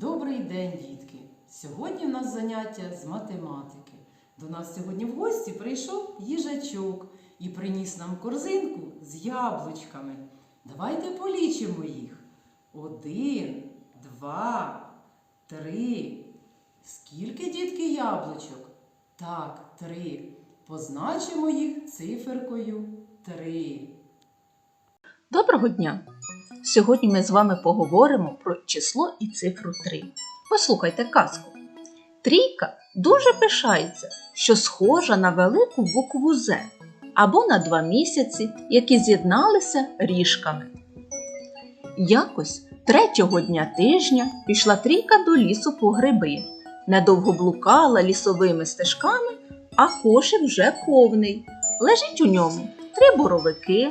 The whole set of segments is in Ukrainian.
Добрий день, дітки! Сьогодні в нас заняття з математики. До нас сьогодні в гості прийшов їжачок і приніс нам корзинку з яблучками. Давайте полічимо їх. Один, два, три. Скільки дітки яблучок? Так, три. Позначимо їх циферкою три. Доброго дня! Сьогодні ми з вами поговоримо про число і цифру 3. Послухайте казку. Трійка дуже пишається, що схожа на велику букву З або на два місяці, які з'єдналися ріжками. Якось третього дня тижня пішла трійка до лісу по гриби. Недовго блукала лісовими стежками, а кошик вже повний. Лежить у ньому три боровики,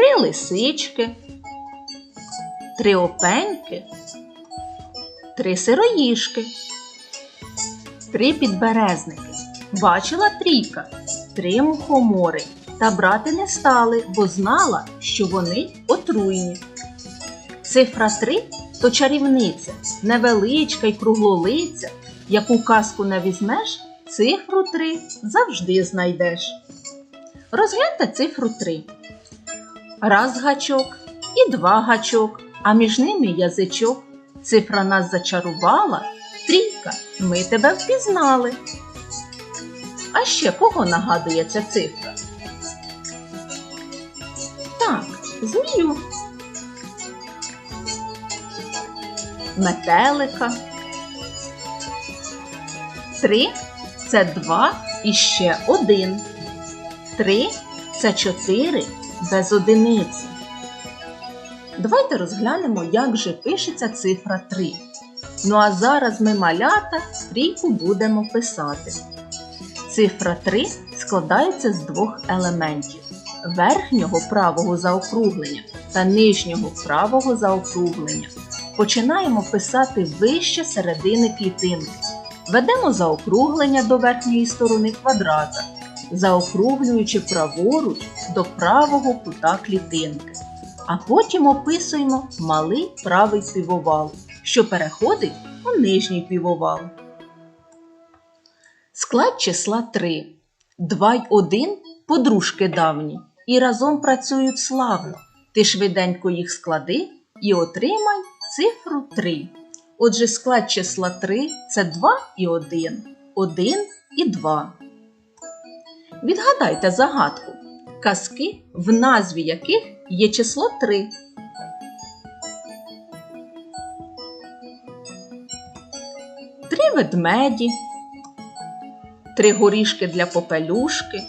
три лисички, три опеньки, три сироїшки, три підберезники. Бачила трійка, три мухомори, та брати не стали, бо знала, що вони отруйні. Цифра 3 то чарівниця, невеличка й круглолиця, яку казку не візьмеш, цифру 3 завжди знайдеш. Розгляньте цифру 3 раз гачок і два гачок, а між ними язичок. Цифра нас зачарувала, трійка, ми тебе впізнали. А ще кого нагадує ця цифра? Так, змію. Метелика. Три це два і ще один. Три це чотири без одиниці. Давайте розглянемо, як же пишеться цифра 3. Ну а зараз ми малята трійку будемо писати. Цифра 3 складається з двох елементів: верхнього правого заокруглення та нижнього правого заокруглення. Починаємо писати вище середини клітинки. Ведемо заокруглення до верхньої сторони квадрата заокруглюючи праворуч до правого кута клітинки. А потім описуємо малий правий півовал, що переходить у нижній півовал. Склад числа 3. 2 й 1 подружки давні і разом працюють славно. Ти швиденько їх склади і отримай цифру 3. Отже, склад числа 3 це 2 і 1, 1 і 2. Відгадайте загадку. Казки, в назві яких є число 3. Три ведмеді, три горішки для попелюшки,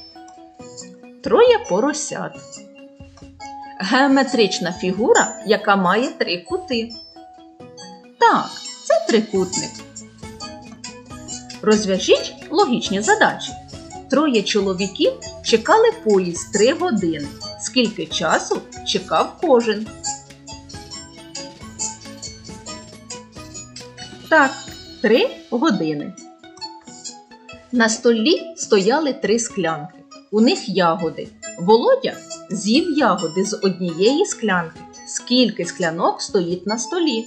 троє поросят. Геометрична фігура, яка має три кути. Так, це трикутник. Розв'яжіть логічні задачі. Троє чоловіків чекали поїзд три години. Скільки часу чекав кожен? Так, три години. На столі стояли три склянки. У них ягоди. Володя з'їв ягоди з однієї склянки. Скільки склянок стоїть на столі?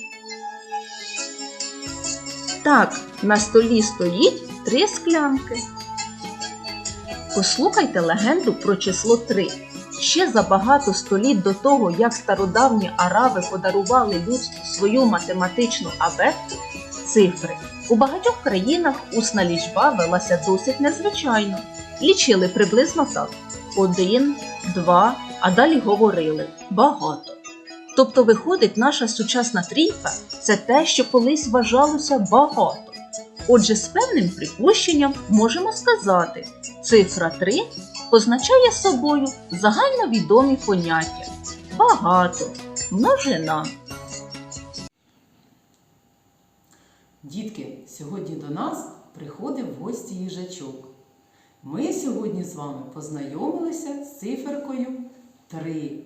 Так, на столі стоїть три склянки. Послухайте легенду про число 3. Ще за багато століть до того, як стародавні араби подарували людству свою математичну абетку, цифри. У багатьох країнах усна лічба велася досить незвичайно. Лічили приблизно так: один, два, а далі говорили багато. Тобто, виходить, наша сучасна трійка це те, що колись вважалося багато. Отже, з певним припущенням можемо сказати, цифра 3 позначає собою загальновідомі поняття багато, множина. Дітки, сьогодні до нас приходив в гості їжачок. Ми сьогодні з вами познайомилися з циферкою 3.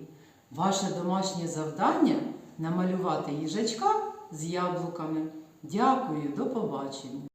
Ваше домашнє завдання намалювати їжачка з яблуками. Дякую, до побачення!